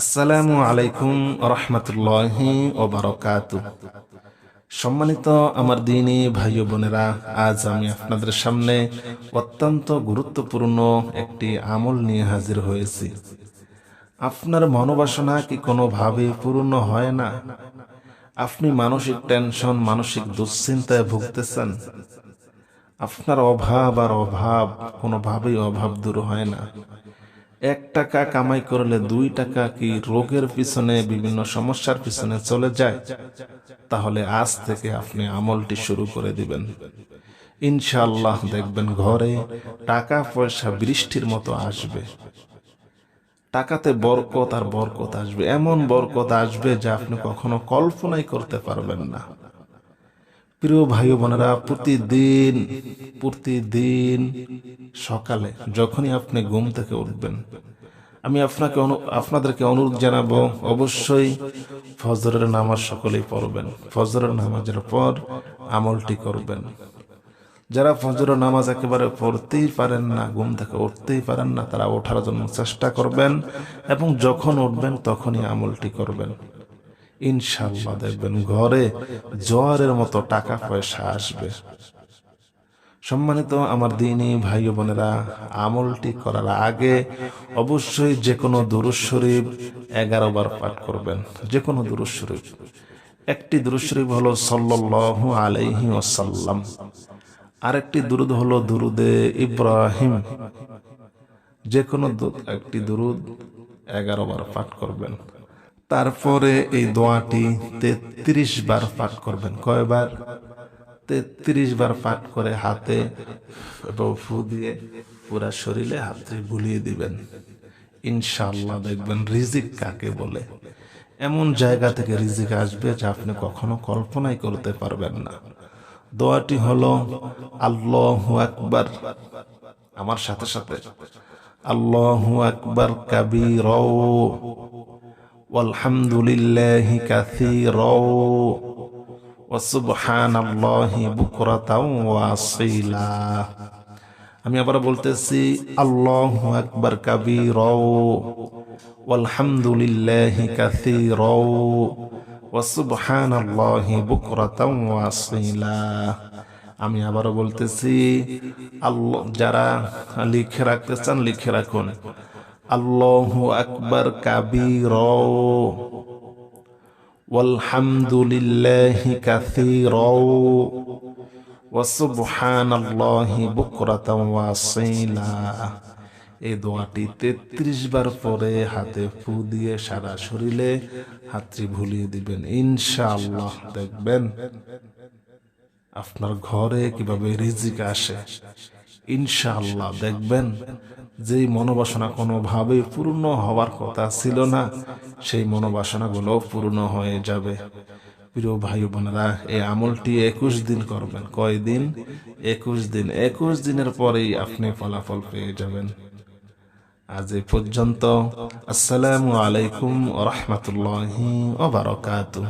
আসসালামু আলাইকুম রহমতুল্লাহি ওবরকাত সম্মানিত আমার দিনী ভাই বোনেরা, আজ আমি আপনাদের সামনে অত্যন্ত গুরুত্বপূর্ণ একটি আমল নিয়ে হাজির হয়েছি। আপনার মনোবাসনা কি কোনোভাবে পূর্ণ হয় না? আপনি মানসিক টেনশন, মানসিক দুশ্চিন্তায় ভুগতেছেন। আপনার অভাব আর অভাব কোনোভাবেই অভাব দূর হয় না। এক টাকা কামাই করলে দুই টাকা কি রোগের পিছনে, বিভিন্ন সমস্যার পিছনে চলে যায়? তাহলে আজ থেকে আপনি আমলটি শুরু করে দিবেন। ইনশাআল্লাহ দেখবেন ঘরে টাকা পয়সা বৃষ্টির মতো আসবে। টাকাতে বরকত আর বরকত আসবে। এমন বরকত আসবে যা আপনি কখনো কল্পনাই করতে পারবেন না। প্রিয় ভাই বোনেরা, প্রতিদিন প্রতিদিন সকালে যখনই আপনি ঘুম থেকে উঠবেন, আমি আপনাকে আপনাদেরকে অনুরোধ জানাব, অবশ্যই ফজরের নামাজ সকলেই পড়বেন। ফজরের নামাজের পর আমলটি করবেন। যারা ফজরের নামাজ একেবারে পড়তেই পারেন না, ঘুম থেকে উঠতেই পারেন না, তারা ওঠার জন্য চেষ্টা করবেন এবং যখন উঠবেন তখনই আমলটি করবেন। ইনশাল্লাহ দেখবেন ঘরে জোয়ারের মতো টাকা পয়সা আসবে। সম্মানিত আমার দিনী ভাই বোনেরা, আমলটি করার আগে অবশ্যই যে কোনো দুরুজ শরীফ এগারো বার পাঠ করবেন যে কোনো দুরুজ শরীফ একটি দুরুজ শরীফ হলো সাল্লাল্লাহু আলাইহি ওয়াসাল্লাম, আরেকটি দুরুদ হলো দুরুদে ইব্রাহিম। যে কোনো একটি দুরুদ এগারো বার পাঠ করবেন। তারপরে এই দোয়াটি তেত্রিশ বার পাঠ করবেন। কয়বার? তেত্রিশ বার পাক করে হাতে এবং ফু দিয়ে পুরা শরীরে হাতে বুলিয়ে দিবেন। ইনশাল্লাহ দেখবেন রিজিক কাকে বলে। এমন জায়গা থেকে রিজিক আসবে যা আপনি কখনো কল্পনাই করতে পারবেন না। দোয়াটি হলো, আল্লাহ আকবার। আমার সাথে সাথে, আল্লাহ আকবার কাবির আলহামদুলিল্লাহ ও আমি আবার বলতেছি, আল্লাহ আকবর কাবির আলহামদুলিল্লাহ কাসির ওয়াসুবহানাল্লাহি বুকরাতাও ওয়াসিলা আমি আবার বলতেছি, আল্লাহ, যারা লিখে রাখতে চান, লিখে রাখুন। আল্লাহু আকবার কাবীর والحمد لله كثيرا وسبحان الله بكرة وأصيلا এই দোয়াটি তেত্রিশ বার পরে হাতে ফু দিয়ে সারা শরীরে হাতটি ভুলিয়ে দিবেন ইনশাআল্লাহ দেখবেন আপনার ঘরে কিভাবে রিজিক আসে ইনশাআল্লাহ, দেখবেন যেই মনোবাসনা কোনোভাবেই পূর্ণ হওয়ার কথা ছিল না, সেই মনোবাসনাগুলো পূর্ণ হয়ে যাবে। প্রিয় ভাই বোনেরা, এই আমলটি একুশ দিন করবেন। কয়দিন একুশ দিন। একুশ দিনের পরেই আপনি ফলাফল পেয়ে যাবেন। আজ এ পর্যন্ত, আসসালামু আলাইকুম রহমতুল্লাহি ওবারকাতুহ